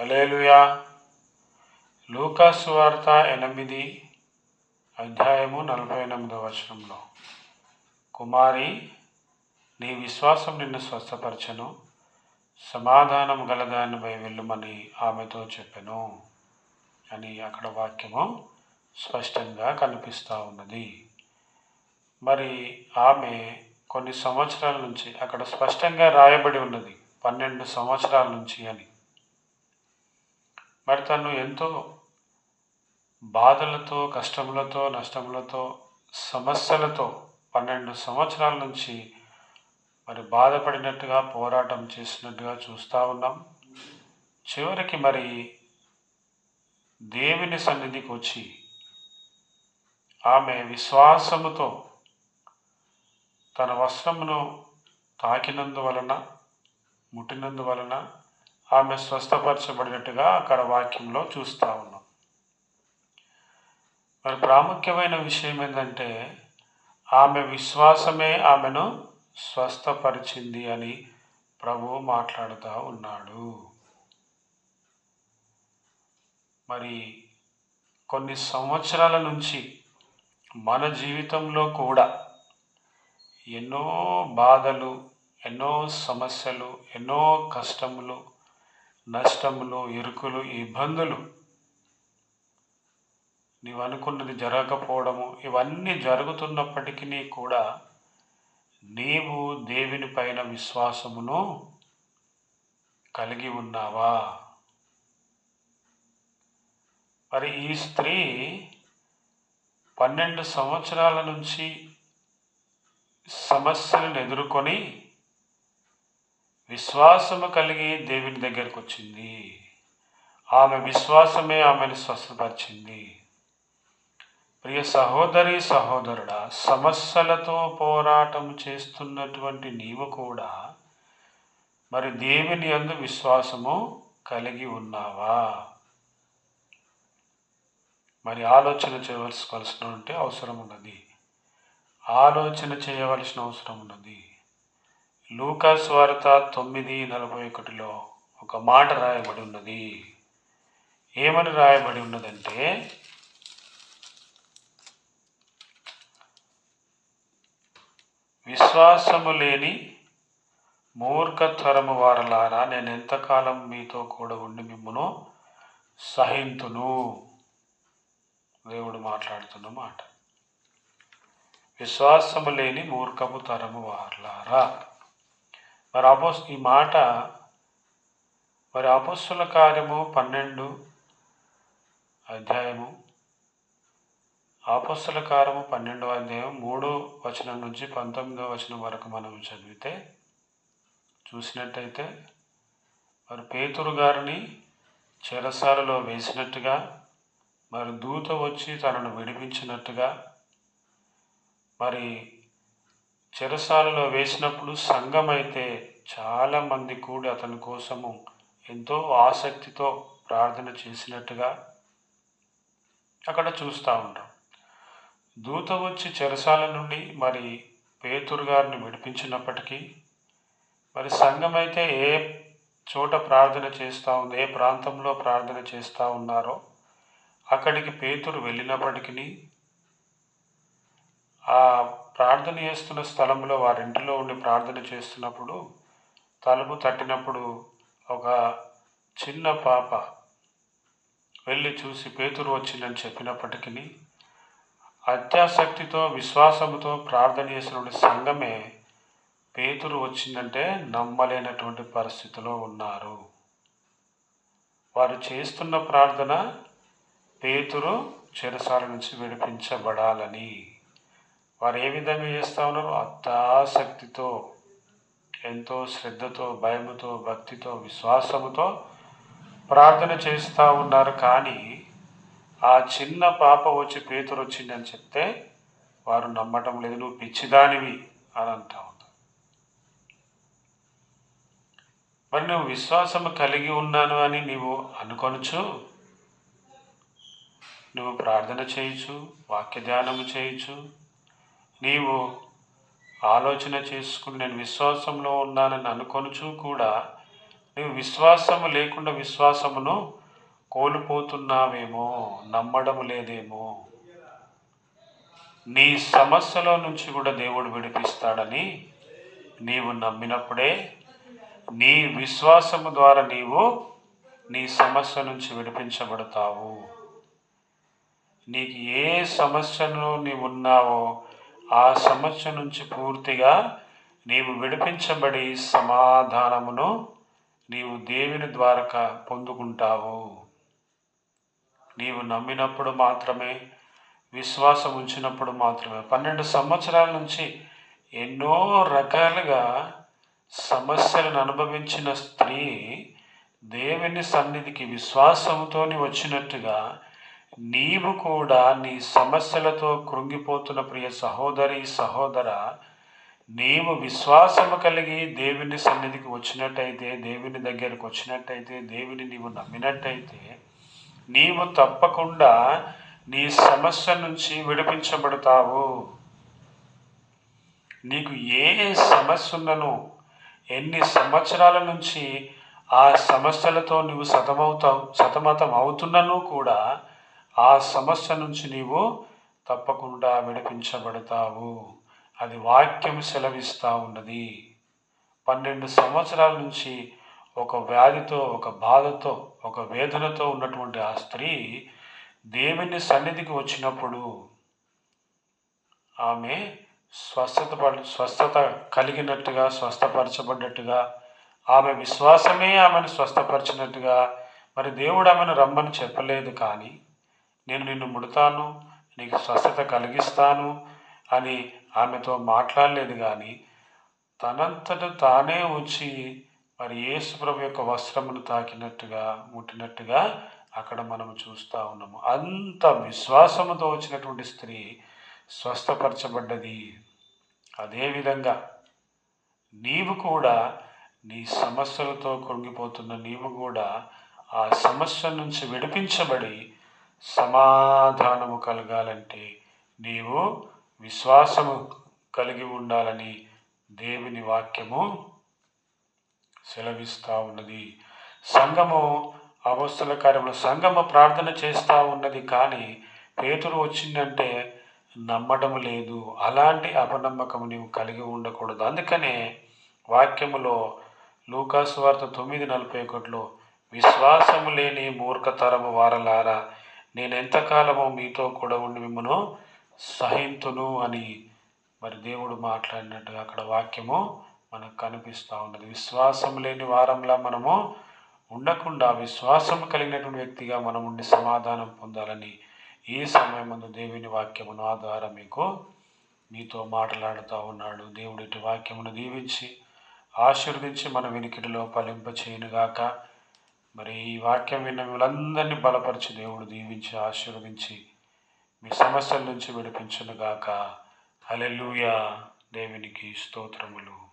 Alleluia లూకాసు వార్త ఎనిమిది అధ్యాయము నలభై ఎనిమిదవ వచనంలో. కుమారి నీ విశ్వాసం నిన్ను స్వస్థపరచను. సమాధానం గలదానిపై వెళ్ళమని ఆమెతో చెప్పెను అని అక్కడ వాక్యము స్పష్టంగా కనిపిస్తూ ఉన్నది. మరి ఆమె కొన్ని సంవత్సరాల నుంచి అక్కడ స్పష్టంగా రాయబడి ఉన్నది పన్నెండు సంవత్సరాల నుంచి అని. మరి తను ఎంతో బాధలతో కష్టములతో నష్టములతో సమస్యలతో పన్నెండు సంవత్సరాల నుంచి మరి బాధపడినట్టుగా పోరాటం చేసినట్టుగా చూస్తూ ఉన్నాం. చివరికి మరి దేవుని సన్నిధికి వచ్చి ఆమె విశ్వాసముతో తన వస్త్రమును తాకినందువలన ముట్టినందువలన ఆమె స్వస్థపరచబడినట్టుగా అక్కడ వాక్యంలో చూస్తూ ఉన్నాం. మరి ప్రాముఖ్యమైన విషయం ఏంటంటే ఆమె విశ్వాసమే ఆమెను స్వస్థపరిచింది అని ప్రభు మాట్లాడుతూ ఉన్నాడు. మరి కొన్ని సంవత్సరాల నుంచి మన జీవితంలో కూడా ఎన్నో బాధలు ఎన్నో సమస్యలు ఎన్నో కష్టములు నష్టములు ఇరుకులు ఇబ్బందులు. నీవు అనుకున్నది జరగకపోవడము ఇవన్నీ జరుగుతున్నప్పటికీ కూడా నీవు దేవుని పైన విశ్వాసమును కలిగి ఉన్నావా? మరి ఈ స్త్రీ పన్నెండు సంవత్సరాల నుంచి సమస్యలను ఎదుర్కొని విశ్వాసము కలిగి దేవుని దగ్గరకు వచ్చింది. ఆమె విశ్వాసమే ఆమెను స్వస్థపరిచింది. ప్రియ సహోదరి సహోదరుడా సమస్యలతో పోరాటం చేస్తున్నటువంటి నీవు కూడా మరి దేవుని అందు విశ్వాసము కలిగి ఉన్నావా? మరి ఆలోచన చేయవలసినటువంటి అవసరం ఉన్నది. ఆలోచన చేయవలసిన అవసరం ఉన్నది. లూకాస్ వార్త తొమ్మిది నలభై ఒకటిలో ఒక మాట రాయబడి ఉన్నది. ఏమని రాయబడి ఉన్నదంటే విశ్వాసము లేని మూర్ఖత్వరము వారలారా నేను ఎంతకాలం మీతో కూడా ఉండి మిమ్మను సహింతును? దేవుడు మాట్లాడుతున్న మాట. విశ్వాసము లేని మూర్ఖపు తరము వారలారా. మరి అపోస్ ఈ మాట మరి అపస్సుల కార్యము పన్నెండు అధ్యాయము ఆపస్సుల కార్యము పన్నెండవ అధ్యాయం మూడో వచనం నుంచి పంతొమ్మిదో వచనం వరకు మనం చదివితే చూసినట్టయితే మరి పేతురు గారిని చెరసాలలో వేసినట్టుగా మరి దూత వచ్చి తనను విడిపించినట్టుగా మరి చెరసాలలో వేసినప్పుడు సంఘం అయితే చాలామంది కూడి అతని కోసము ఎంతో ఆసక్తితో ప్రార్థన చేసినట్టుగా అక్కడ చూస్తూ ఉంటాం. దూత వచ్చి చెరసాల నుండి మరి పేతురు గారిని విడిపించినప్పటికీ మరి సంఘం అయితే ఏ చోట ప్రార్థన చేస్తూ ఉంది ఏ ప్రాంతంలో ప్రార్థన చేస్తూ ఉన్నారో అక్కడికి పేతురు వెళ్ళినప్పటికీ ఆ ప్రార్థన చేస్తున్న స్థలంలో వారింటిలో ఉండి ప్రార్థన చేస్తున్నప్పుడు తలుపు తట్టినప్పుడు ఒక చిన్న పాప వెళ్ళి చూసి పేతురు వచ్చిందని చెప్పినప్పటికీ అత్యాసక్తితో విశ్వాసంతో ప్రార్థన చేసిన సంఘమే పేతురు వచ్చిందంటే నమ్మలేనటువంటి పరిస్థితిలో ఉన్నారు. వారు చేస్తున్న ప్రార్థన పేతురు చెరసాల నుంచి విడిపించబడాలని. వారు ఏ విధంగా చేస్తూ ఉన్నారు అత్యాసక్తితో ఎంతో శ్రద్ధతో భయముతో భక్తితో విశ్వాసముతో ప్రార్థన చేస్తూ ఉన్నారు. కానీ ఆ చిన్న పాప వచ్చి పేతురు వచ్చిందని చెప్తే వారు నమ్మటం లేదు. నువ్వు పిచ్చిదానివి అని అంటా మరి నువ్వు విశ్వాసము కలిగి ఉన్నాను అని నీవు అనుకొనచ్చు నువ్వు ప్రార్థన చేయొచ్చు వాక్య ధ్యానము చేయొచ్చు నీవు ఆలోచన చేసుకుని నేను విశ్వాసంలో ఉన్నానని అనుకొనుచు కూడా నువ్వు విశ్వాసము లేకుండా విశ్వాసమును కోల్పోతున్నావేమో నమ్మడం లేదేమో. నీ సమస్యలో నుంచి కూడా దేవుడు విడిపిస్తాడని నీవు నమ్మినప్పుడే నీ విశ్వాసము ద్వారా నీవు నీ సమస్య నుంచి విడిపించబడతావు. నీకు ఏ సమస్యను నీవు ఉన్నావో ఆ సమస్య నుంచి పూర్తిగా నీవు విడిపించబడి సమాధానమును నీవు దేవుని ద్వారక పొందుకుంటావు. నీవు నమ్మినప్పుడు మాత్రమే విశ్వాసం ఉంచినప్పుడు మాత్రమే. పన్నెండు సంవత్సరాల నుంచి ఎన్నో రకాలుగా సమస్యలను అనుభవించిన స్త్రీ దేవుని సన్నిధికి విశ్వాసంతో వచ్చినట్టుగా నీవు కూడా నీ సమస్యలతో కృంగిపోతున్న ప్రియ సహోదరి సహోదర నీవు విశ్వాసము కలిగి దేవుని సన్నిధికి వచ్చినట్టయితే దేవుని దగ్గరకు వచ్చినట్టయితే దేవుని నీవు నమ్మినట్టయితే నీవు తప్పకుండా నీ సమస్య నుంచి విడిపించబడతావు. నీకు ఏ సమస్య ఉన్నను ఎన్ని సంవత్సరాల నుంచి ఆ సమస్యలతో నువ్వు సతమవుతావు సతమతం అవుతున్నను కూడా ఆ సమస్య నుంచి నీవు తప్పకుండా విడిపించబడతావు. అది వాక్యం సెలవిస్తూ ఉన్నది. పన్నెండు సంవత్సరాల నుంచి ఒక వ్యాధితో ఒక బాధతో ఒక వేదనతో ఉన్నటువంటి ఆ స్త్రీ దేవుని సన్నిధికి వచ్చినప్పుడు ఆమె స్వస్థత స్వస్థత కలిగినట్టుగా స్వస్థపరచబడ్డట్టుగా ఆమె విశ్వాసమే ఆమెను స్వస్థపరిచినట్టుగా మరి దేవుడు ఆమెను రమ్మని చెప్పలేదు కానీ నేను నిన్ను ముడతాను నీకు స్వస్థత కలిగిస్తాను అని ఆమెతో మాట్లాడలేదు కానీ తనంతట తానే వచ్చి మరి యేసుప్రభు యొక్క వస్త్రమును తాకినట్టుగా ముట్టినట్టుగా అక్కడ మనం చూస్తూ ఉన్నాము. అంత విశ్వాసముతో వచ్చినటువంటి స్త్రీ స్వస్థపరచబడ్డది. అదేవిధంగా నీవు కూడా నీ సమస్యలతో కృంగిపోతున్న నీవు కూడా ఆ సమస్య నుంచి విడిపించబడి సమాధానము కలగాలంటే నీవు విశ్వాసము కలిగి ఉండాలని దేవుని వాక్యము సెలవిస్తూ ఉన్నది. సంఘము అవస్థల కార్యములు సంఘము ప్రార్థన చేస్తూ ఉన్నది కానీ పేతురు వచ్చిందంటే నమ్మడం లేదు. అలాంటి అపనమ్మకం నీవు కలిగి ఉండకూడదు. అందుకనే వాక్యములో లూకాసు వార్త తొమ్మిది నలభై ఒకటిలో విశ్వాసము లేని మూర్ఖతరము వారలారా నేను ఎంతకాలమో మీతో కూడా ఉండి మిమ్మను సహింతును అని మరి దేవుడు మాట్లాడినట్టుగా అక్కడ వాక్యము మనకు కనిపిస్తూ ఉన్నది. విశ్వాసం లేని వారంలా మనము ఉండకుండా విశ్వాసం కలిగినటువంటి వ్యక్తిగా మనం ఉండి సమాధానం పొందాలని ఈ సమయం ముందు దేవుని వాక్యమును ఆధారం మీకు మీతో మాట్లాడుతూ ఉన్నాడు. దేవుడి వాక్యమును దీవించి ఆశీర్వదించి మన వినికిడిలో ఫలింప చేయనుగాక మరి ఈ వాక్యం విన్న వీళ్ళందరినీ బలపరిచి దేవుడు దీవించి ఆశీర్వదించి మీ సమస్యల నుంచి విడిపించునుగాక అలెలుయా దేవునికి స్తోత్రములు.